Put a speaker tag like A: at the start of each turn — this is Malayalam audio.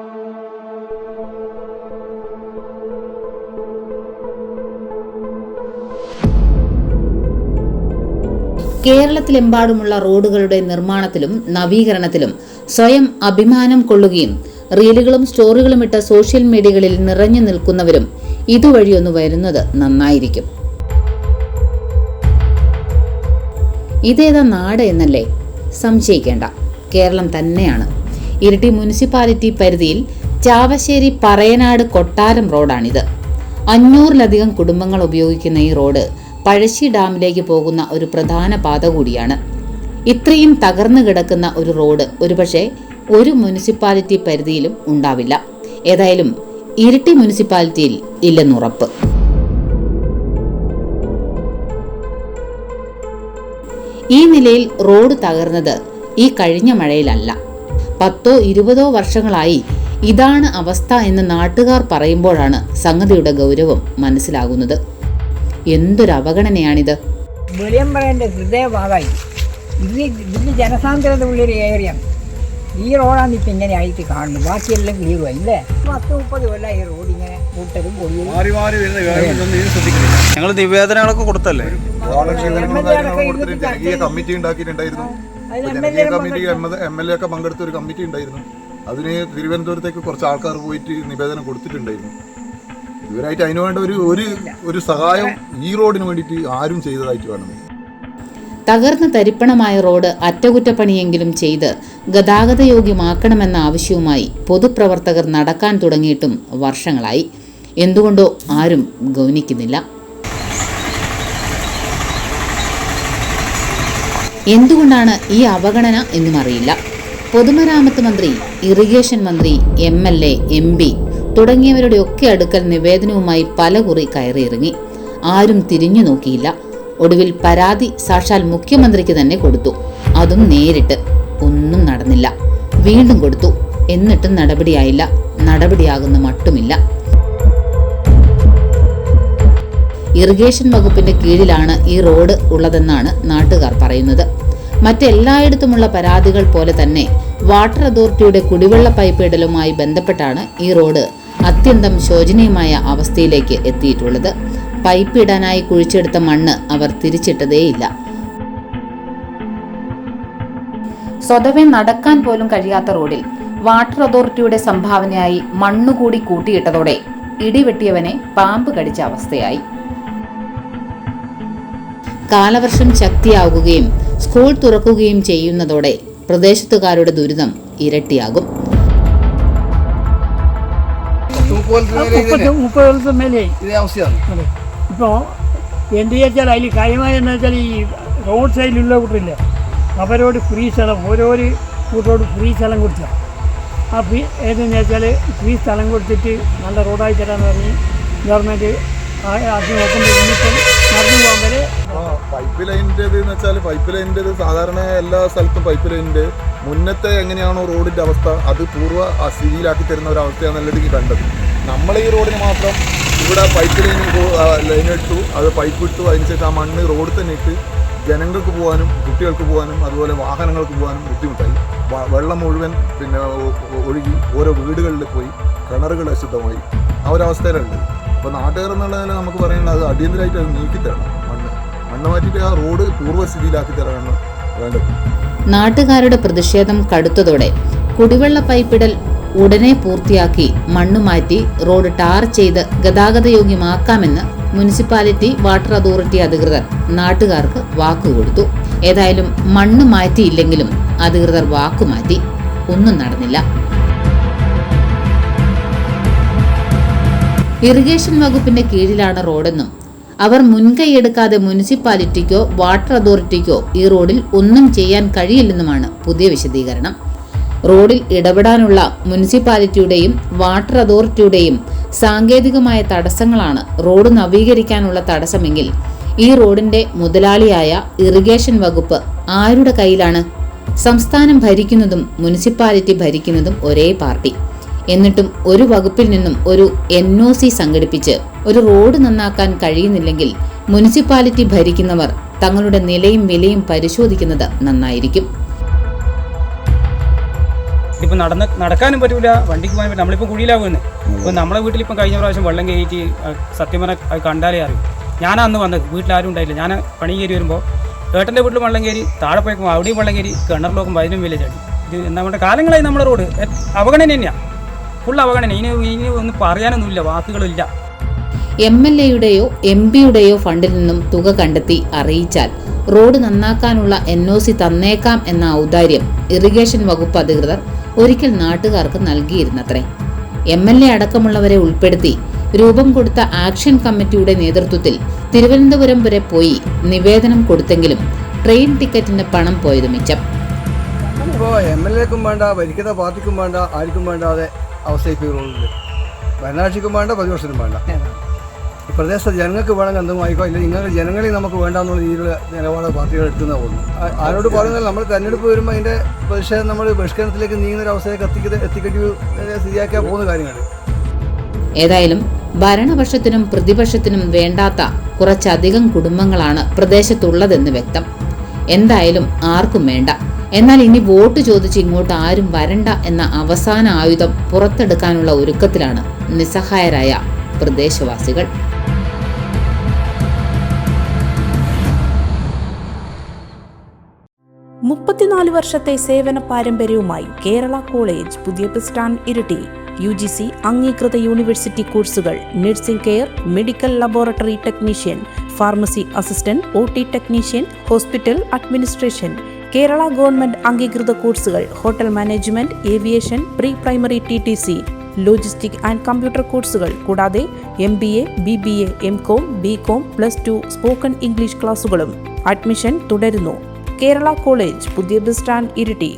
A: കേരളത്തിലെമ്പാടുമുള്ള റോഡുകളുടെ നിർമ്മാണത്തിലും നവീകരണത്തിലും സ്വയം അഭിമാനം കൊള്ളുകയും റീലുകളും സ്റ്റോറികളും ഇട്ട സോഷ്യൽ മീഡിയകളിൽ നിറഞ്ഞു നിൽക്കുന്നവരും ഇതുവഴിയൊന്ന് വരുന്നത് നന്നായിരിക്കും. ഇതേതാ നാട് എന്നല്ലേ? സംശയിക്കേണ്ട. കേരളം തന്നെയാണ്. ഇരിട്ടി മുനിസിപ്പാലിറ്റി പരിധിയിൽ ചാവശ്ശേരി പറയനാട് കൊട്ടാരം റോഡാണിത്. അഞ്ഞൂറിലധികം കുടുംബങ്ങൾ ഉപയോഗിക്കുന്ന ഈ റോഡ് പഴശ്ശി ഡാമിലേക്ക് പോകുന്ന ഒരു പ്രധാന പാത കൂടിയാണ്. ഇത്രയും തകർന്നു കിടക്കുന്ന ഒരു റോഡ് ഒരുപക്ഷെ ഒരു മുനിസിപ്പാലിറ്റി പരിധിയിലും ഉണ്ടാവില്ല. ഏതായാലും ഇരിട്ടി മുനിസിപ്പാലിറ്റിയിൽ ഇല്ലെന്നുറപ്പ് ഈ നിലയിൽ റോഡ് തകർന്നത് ഈ കഴിഞ്ഞ മഴയിലല്ല. പത്തോ ഇരുപതോ വർഷങ്ങളായി ഇതാണ് അവസ്ഥ എന്ന് നാട്ടുകാർ പറയുമ്പോഴാണ് സംഗതിയുടെ ഗൗരവം മനസ്സിലാകുന്നത്. എന്തൊരു അവഗണനയാണിത്.
B: വെളിയമ്പഴന്റെ ഹൃദയഭാഗമായി ഇത് ഇതിന് ജനസാന്ദ്രത ഉള്ളൊരു ഏരിയ ഈ റോഡാണ് ഇപ്പം ഇങ്ങനെ ആയിട്ട് കാണുന്നത്. ബാക്കിയെല്ലാം ക്ലിയറുമായി അല്ലേ? പത്ത് മുപ്പത് കൊല്ലം ഈ റോഡ് ഇങ്ങനെ കൂട്ടലും പൊടിയും
C: മാറി മാറി വരുന്ന കാര്യങ്ങളൊന്നും ഇത് ശ്രദ്ധിക്കുന്നില്ല ഞങ്ങൾ നിവേദനങ്ങളൊക്കെ കൊടുത്തല്ലേ?
D: കമ്മിറ്റി ഉണ്ടാക്കിയിട്ടുണ്ടായിരുന്നു. ജനകീയ കമ്മിറ്റി എം എൽ എ ഒക്കെ പങ്കെടുത്ത ഒരു കമ്മിറ്റി ഉണ്ടായിരുന്നു. അതിന് തിരുവനന്തപുരത്തേക്ക് കുറച്ച് ആൾക്കാർ പോയിട്ട് നിവേദനം കൊടുത്തിട്ടുണ്ടായിരുന്നു. ഇവരായിട്ട് അതിനു വേണ്ട ഒരു ഒരു ഒരു സഹായം ഈ റോഡിന് വേണ്ടിയിട്ട് ആരും ചെയ്തതായിട്ട് കാണുന്നില്ല
A: തകർന്ന തരിപ്പണമായ റോഡ് അറ്റകുറ്റപ്പണിയെങ്കിലും ചെയ്ത് ഗതാഗതയോഗ്യമാക്കണമെന്ന ആവശ്യവുമായി പൊതുപ്രവർത്തകർ നടക്കാൻ തുടങ്ങിയിട്ടും വർഷങ്ങളായി. എന്തുകൊണ്ടോ ആരും ഗൗനിക്കുന്നില്ല. എന്തുകൊണ്ടാണ് ഈ അവഗണന എന്നും അറിയില്ല. പൊതുമരാമത്ത് മന്ത്രി ഇറിഗേഷൻ മന്ത്രി M L A M P തുടങ്ങിയവരുടെ ഒക്കെ അടുക്കൽ നിവേദനവുമായി പലകുറി കയറിയിറങ്ങി ആരും തിരിഞ്ഞു നോക്കിയില്ല. ഒടുവിൽ പരാതി സാക്ഷാൽ മുഖ്യമന്ത്രിക്ക് തന്നെ കൊടുത്തു. അതും നേരിട്ട്. ഒന്നും നടന്നില്ല. വീണ്ടും കൊടുത്തു. എന്നിട്ടും നടപടിയായില്ല. നടപടിയാകുന്ന മട്ടുമില്ല. ഇറിഗേഷൻ വകുപ്പിന്റെ കീഴിലാണ് ഈ റോഡ് ഉള്ളതെന്നാണ് നാട്ടുകാർ പറയുന്നത്. മറ്റെല്ലായിടത്തുമുള്ള പരാതികൾ പോലെ തന്നെ വാട്ടർ അതോറിറ്റിയുടെ കുടിവെള്ള പൈപ്പ് ഇടലുമായി ബന്ധപ്പെട്ടാണ് ഈ റോഡ് അത്യന്തം ശോചനീയമായ അവസ്ഥയിലേക്ക് എത്തിയിട്ടുള്ളത്. പൈപ്പ് ഇടാനായി കുഴിച്ചെടുത്ത മണ്ണ് അവർ തിരിച്ചിട്ടതേയില്ല. സ്വതവേ നടക്കാൻ പോലും കഴിയാത്ത റോഡിൽ വാട്ടർ അതോറിറ്റിയുടെ സംഭാവനയായി മണ്ണുകൂടി കൂട്ടിയിട്ടതോടെ ഇടിവെട്ടിയവനെ പാമ്പ് കടിച്ച അവസ്ഥയായി. കാലവർഷം ശക്തിയാകുകയും സ്കൂൾ തുറക്കുകയും ചെയ്യുന്നതോടെ പ്രദേശത്തുകാരുടെ ദുരിതം ഇരട്ടിയാകും
E: ഇപ്പോൾ എന്ത് വെച്ചാൽ അതിൽ കാര്യമായ എന്ന് വെച്ചാൽ ഈ റോഡ് സൈഡിലുള്ള കൂട്ടില്ല അവരോട് ഫ്രീ സ്ഥലം ഓരോരു കൂട്ടരോട് ഫ്രീ സ്ഥലം കൊടുത്താൽ ആ ഫ്രീ ഏതെന്ന് വെച്ചാൽ ഫ്രീ സ്ഥലം കൊടുത്തിട്ട് നല്ല റോഡായി തരാമെന്ന് പറഞ്ഞ് ഗവൺമെന്റ് അത് നോക്കുമ്പോൾ നടന്നു പോകാൻ വരെ
D: പൈപ്പ് ലൈനിന്റെത് എന്ന് വെച്ചാൽ പൈപ്പ് ലൈനിന്റെത് സാധാരണ എല്ലാ സ്ഥലത്തും പൈപ്പ് ലൈനിന്റെ മുന്നത്തെ എങ്ങനെയാണോ റോഡിന്റെ അവസ്ഥ അത് പൂർവ സ്ഥിതിയിലാക്കി തരുന്ന ഒരു അവസ്ഥയാണെന്നുള്ള എനിക്ക് കണ്ടത്. നമ്മൾ ഈ റോഡിന് മാത്രം ഇവിടെ പൈപ്പ് ലൈൻ ലൈൻ ഇട്ടു അത് പൈപ്പ് ഇട്ടു അതിനുശേഷം ആ മണ്ണ് റോഡിൽ തന്നെ ഇട്ട് ജനങ്ങൾക്ക് പോകാനും കുട്ടികൾക്ക് പോകാനും അതുപോലെ വാഹനങ്ങൾക്ക് പോകാനും ബുദ്ധിമുട്ടായി. വെള്ളം മുഴുവൻ പിന്നെ ഒഴുകി ഓരോ വീടുകളിൽ പോയി കിണറുകൾ അശുദ്ധമായി. ആ ഒരു അവസ്ഥയിലുണ്ട് അപ്പോൾ നാട്ടുകാരെന്നുള്ള നമുക്ക് പറയുന്നത് അത് അടിയന്തരമായിട്ട് അത് നീക്കി തരണം മാറ്റിയിട്ട് ആ റോഡ് പൂർവസ്ഥിതിയിലാക്കി തരാനാണ് വേണ്ടത്.
A: നാട്ടുകാരുടെ പ്രതിഷേധം കടുത്തതോടെ കുടിവെള്ള പൈപ്പിടൽ ഉടനെ പൂർത്തിയാക്കി മണ്ണു മാറ്റി റോഡ് ടാർ ചെയ്ത് ഗതാഗതയോഗ്യമാക്കാമെന്ന് മുനിസിപ്പാലിറ്റി വാട്ടർ അതോറിറ്റി അധികൃതർ നാട്ടുകാർക്ക് വാക്കുകൊടുത്തു ഏതായാലും മണ്ണ് മാറ്റിയില്ലെങ്കിലും അധികൃതർ വാക്കുമാറ്റി ഒന്നും നടന്നില്ല. ഇറിഗേഷൻ വകുപ്പിന്റെ കീഴിലാണ് റോഡെന്നും അവർ മുൻകൈയെടുക്കാതെ മുനിസിപ്പാലിറ്റിക്കോ വാട്ടർ അതോറിറ്റിക്കോ ഈ റോഡിൽ ഒന്നും ചെയ്യാൻ കഴിയില്ലെന്നുമാണ് പുതിയ വിശദീകരണം. റോഡിൽ ഇടപെടാനുള്ള മുനിസിപ്പാലിറ്റിയുടെയും വാട്ടർ അതോറിറ്റിയുടെയും സാങ്കേതികമായ തടസ്സങ്ങളാണ് റോഡ് നവീകരിക്കാനുള്ള തടസ്സമെങ്കിൽ ഈ റോഡിന്റെ മുതലാളിയായ ഇറിഗേഷൻ വകുപ്പ് ആരുടെ കയ്യിലാണ്? സംസ്ഥാനം ഭരിക്കുന്നതും മുനിസിപ്പാലിറ്റി ഭരിക്കുന്നതും ഒരേ പാർട്ടി. എന്നിട്ടും ഒരു വകുപ്പിൽ നിന്നും ഒരു എൻ ഒ സി സംഘടിപ്പിച്ച് ഒരു റോഡ് നന്നാക്കാൻ കഴിയുന്നില്ലെങ്കിൽ മുനിസിപ്പാലിറ്റി ഭരിക്കുന്നവർ തങ്ങളുടെ നിലയും വിലയും പരിശോധിക്കുന്നത് നന്നായിരിക്കും.
F: ഇപ്പം നടന്ന് നടക്കാനും പറ്റൂല വണ്ടിക്ക് പോകാൻ പറ്റില്ല നമ്മളിപ്പോൾ കുഴിയിലാവുന്നത് ഇപ്പം നമ്മളെ വീട്ടിലിപ്പം കഴിഞ്ഞ പ്രാവശ്യം വെള്ളം കയറ്റി സത്യം പറഞ്ഞാൽ കണ്ടാലേ അറിയും. ഞാൻ അന്ന് വന്നത് വീട്ടിലാരും ഉണ്ടായില്ല. ഞാൻ പണി കയറി വരുമ്പോൾ ഏട്ടന്റെ വീട്ടിൽ വെള്ളം കയറി താഴെ പോയപ്പോൾ അവിടെയും വെള്ളം കയറി കിണറിലോക്കും അതിനും വലിയ ചാടി. ഇത് എന്താ പറയുക കാലങ്ങളായി നമ്മുടെ റോഡ്. അവഗണന തന്നെയാണ് ഫുൾ അവഗണന. ഇനി ഇനി ഒന്നും പറയാനൊന്നുമില്ല വാക്കുകളില്ല.
A: എം എൽ എയുടെയോ എം പിയുടെയോ ഫണ്ടിൽ നിന്നും തുക കണ്ടെത്തി അറിയിച്ചാൽ റോഡ് നന്നാക്കാനുള്ള എൻ ഒ സി തന്നേക്കാം എന്ന ഔദാര്യം. ഇറിഗേഷൻ വകുപ്പ് അധികൃതർ ഒരിക്കൽ നാട്ടുകാർക്ക് നൽകിയിരുന്നത്രേ. എം എൽ എ അടക്കമുള്ളവരെ ഉൾപ്പെടുത്തി രൂപം കൊടുത്ത ആക്ഷൻ കമ്മിറ്റിയുടെ നേതൃത്വത്തിൽ തിരുവനന്തപുരം വരെ പോയി നിവേദനം കൊടുത്തെങ്കിലും ട്രെയിൻ ടിക്കറ്റിന് പണം പോയത് മിച്ചം
G: ഇപ്പോൾ എം എൽ എക്കും വേണ്ട ഭരിക്കുന്ന പാർട്ടിക്കും വേണ്ട ആർക്കും വേണ്ടാതെ അവസ്ഥയ്ക്ക് റോഡിൽ ഭരണകക്ഷിക്കും വേണ്ട പ്രതിപക്ഷത്തിനും വേണ്ട. ഈ പ്രദേശത്തെ ജനങ്ങൾക്ക് വേണമെങ്കിൽ എന്തും ആയിക്കോ ഇല്ലെങ്കിൽ നിങ്ങൾ ജനങ്ങളെ നമുക്ക് വേണ്ടാന്നുള്ള രീതിയിലുള്ള നിലപാട് പാർട്ടികൾ എടുക്കുന്ന പോകുന്നു ആരോട് പറയുന്നത് നമ്മൾ തെരഞ്ഞെടുപ്പ് വരുമ്പോൾ അതിന്റെ പ്രതിഷേധം നമ്മൾ ബഹിഷ്കരണത്തിലേക്ക് നീങ്ങുന്ന ഒരു അവസ്ഥയിലേക്ക് എത്തിക്കുന്ന എത്തിക്കേണ്ടി സ്ഥിതിയാക്കിയാൽ പോകുന്ന കാര്യങ്ങൾ
A: ഏതായാലും ഭരണപക്ഷത്തിനും പ്രതിപക്ഷത്തിനും വേണ്ടാത്ത കുറച്ചധികം കുടുംബങ്ങളാണ് പ്രദേശത്തുള്ളതെന്ന് വ്യക്തം. എന്തായാലും ആർക്കും വേണ്ട. എന്നാൽ ഇനി വോട്ട് ചോദിച്ച് ഇങ്ങോട്ട് ആരും വരണ്ട എന്ന അവസാന ആയുധം പുറത്തെടുക്കാനുള്ള ഒരുക്കത്തിലാണ് നിസ്സഹായരായ പ്രദേശവാസികൾ.
H: മുപ്പത്തിനാല് വർഷത്തെ സേവന പാരമ്പര്യവുമായി കേരള കോളേജ് പുതിയ bus stand Iritty. U G C അംഗീകൃത യൂണിവേഴ്സിറ്റി കോഴ്സുകൾ nursing care medical laboratory technician pharmacy assistant O T technician hospital administration Kerala government അംഗീകൃത കോഴ്സുകൾ hotel management aviation pre primary T T C logistic and computer കോഴ്സുകൾ കൂടാതെ M B A B B A M com B com plus two spoken English ക്ലാസുകളും അഡ്മിഷൻ തുടരുന്നു. കേരള കോളേജ് പുതിയ ബസ് സ്റ്റാൻഡ് ഇരിട്ടി.